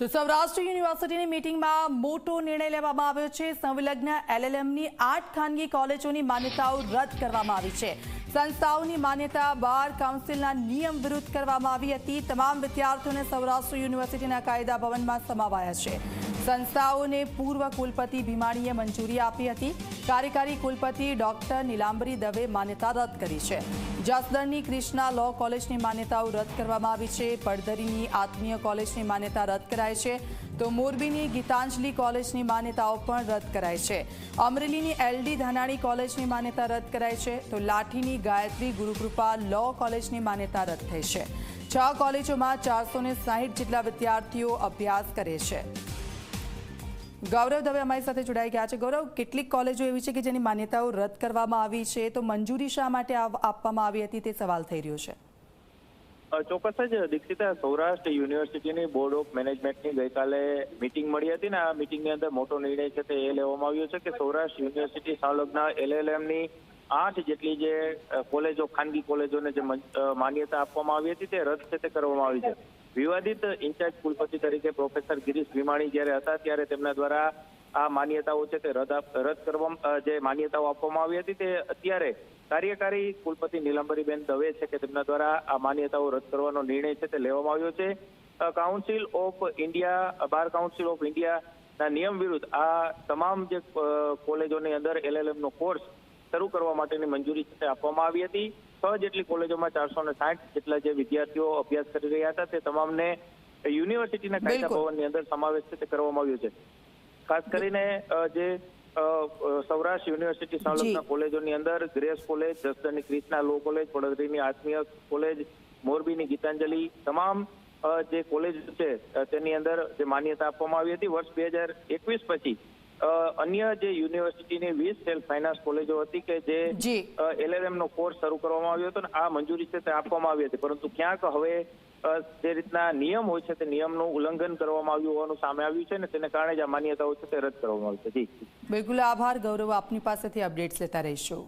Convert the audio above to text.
તો સૌરાષ્ટ્ર યુનિવર્સિટીની મિટિંગમાં મોટો નિર્ણય લેવામાં આવ્યો છે. સંલગ્ન એલએલએમની આઠ ખાનગી કોલેજોની માન્યતાઓ રદ કરવામાં આવી છે. સંસ્થાઓની માન્યતા બાર કાઉન્સિલના નિયમ વિરુદ્ધ કરવામાં આવી હતી. તમામ વિદ્યાર્થીઓને સૌરાષ્ટ્ર યુનિવર્સિટીના કાયદા ભવનમાં સમાવાયા છે. સંસ્થાઓને પૂર્વ કુલપતિ ભીમાણીએ મંજૂરી આપી હતી. કાર્યકારી કુલપતિ ડોક્ટર નીલાંબરી દવે માન્યતા રદ કરી છે. જસદણની ક્રિષ્ના લો કોલેજની માન્યતાઓ રદ કરવામાં આવી છે. પડધરીની આત્મીય કોલેજની માન્યતા રદ કરાઈ છે. તો મોરબીની ગીતાંજલિ કોલેજની માન્યતાઓ પણ રદ કરાઈ છે. અમરેલીની એલડી ધાનાણી કોલેજની માન્યતા રદ કરાઈ છે. તો લાઠીની ગાયત્રી, ગુરુકૃપા લો કોલેજની માન્યતા રદ થઈ છે. છ કોલેજોમાં ચારસો ને સાહીઠ જેટલા વિદ્યાર્થીઓ અભ્યાસ કરે છે. ગૌરવ દવે અમારી સાથે જોડાઈ ગયા છે. ગૌરવ, કેટલીક કોલેજો એવી છે કે જેની માન્યતાઓ રદ કરવામાં આવી છે? તો મંજૂરી શા માટે આપવામાં આવી હતી તે સવાલ થઈ રહ્યો છે. ચોક્કસ જ. દીક્ષિતા, સૌરાષ્ટ્ર યુનિવર્સિટીની બોર્ડ ઓફ મેનેજમેન્ટની ગઈકાલે મિટિંગ મળી હતી ને આ મિટિંગની અંદર મોટો નિર્ણય છે તે એ લેવામાં આવ્યો છે કે સૌરાષ્ટ્ર યુનિવર્સિટી સંલગ્ન એલએલએમની આઠ જેટલી જે કોલેજો, ખાનગી કોલેજોને જે મન- માન્યતા આપવામાં આવી હતી તે રદ છે તે કરવામાં આવી છે. વિવાદિત ઇન્ચાર્જ કુલપતિ તરીકે પ્રોફેસર ગિરીશ ભીમાણી જ્યારે હતા ત્યારે તેમના દ્વારા આ માન્યતાઓ છે તે રદ રદ કરવામાં જે માન્યતાઓ આપવામાં આવી હતી તે અત્યારે કાર્યકારી કુલપતિ નીલંબરીબેન દવે છે કે તેમના દ્વારા આ માન્યતાઓ રદ કરવાનો નિર્ણય છે તે લેવામાં આવ્યો છે. Council of India bar council of ઇન્ડિયાના નિયમ વિરુદ્ધ આ તમામ જે કોલેજોની અંદર એલએલએમ નો કોર્સ શરૂ કરવા માટેની મંજૂરી છે તે આપવામાં આવી હતી. છ જેટલી કોલેજોમાં ચારસો ને સાઠ જેટલા જે વિદ્યાર્થીઓ અભ્યાસ કરી રહ્યા હતા તે તમામને યુનિવર્સિટીના કાયદા ભવનની અંદર સમાવેશ છે તે કરવામાં આવ્યો છે. ખાસ કરીને જે સૌરાષ્ટ્ર યુનિવર્સિટી. સંલગ્ન કોલેજોની અંદર ગ્રેસ કોલેજ જસદણની ક્રિષ્ના લો કોલેજ વડોદરીની આત્મીય કોલેજ મોરબીની ગીતાંજલિ તમામ જે કોલેજ છે તેની અંદર જે માન્યતા આપવામાં આવી હતી. વર્ષ બે હજાર એકવીસ પછી અન્ય જે યુનિવર્સિટીની વીસ સેલ્ફ ફાઇનાન્સ કોલેજો હતી કે જે એલએલએમ નો કોર્સ શરૂ કરવામાં આવ્યો હતો ને આ મંજૂરી છે તે આપવામાં આવી હતી. પરંતુ ક્યાંક હવે જે રીતના નિયમ હોય છે તે નિયમનું ઉલ્લંઘન કરવામાં આવ્યું હોવાનું સામે આવ્યું છે ને તેને કારણે જ આ માન્યતાઓ છે તે રદ કરવામાં આવી છે. જી. બિલકુલ આભાર ગૌરવ આપની પાસેથી અપડેટ્સ લેતા રહીશું.